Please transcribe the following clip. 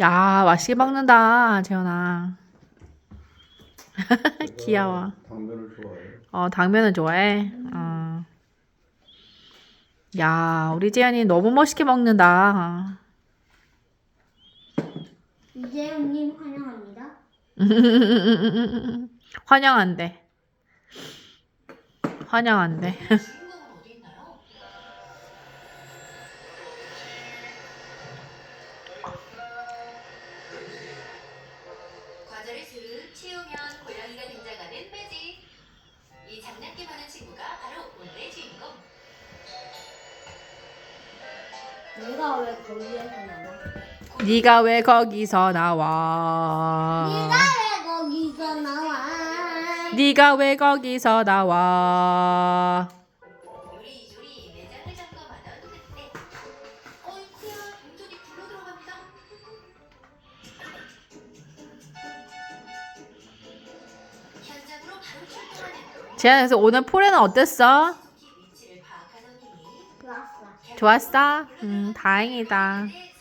야, 맛있게 먹는다, 재현아. 귀여워. 당면을 좋아해. 어, 당면을 좋아해? 어. 야, 우리 재현이 너무 멋있게 먹는다. 이재훈님 환영합니다. 환영한대. 환영한대. 치우면 고양이가 등장하는 매직. 이 장난기 많은 친구가 바로 오늘의 주인공. 내가 왜 거기에서 나와? 네가 왜 거기서 나와? 네가 왜 거기서 나와? 네가 왜 거기서 나와? 재현아, 그래서 오늘 포레는 어땠어? 좋았어. 좋았어? 음, 다행이다.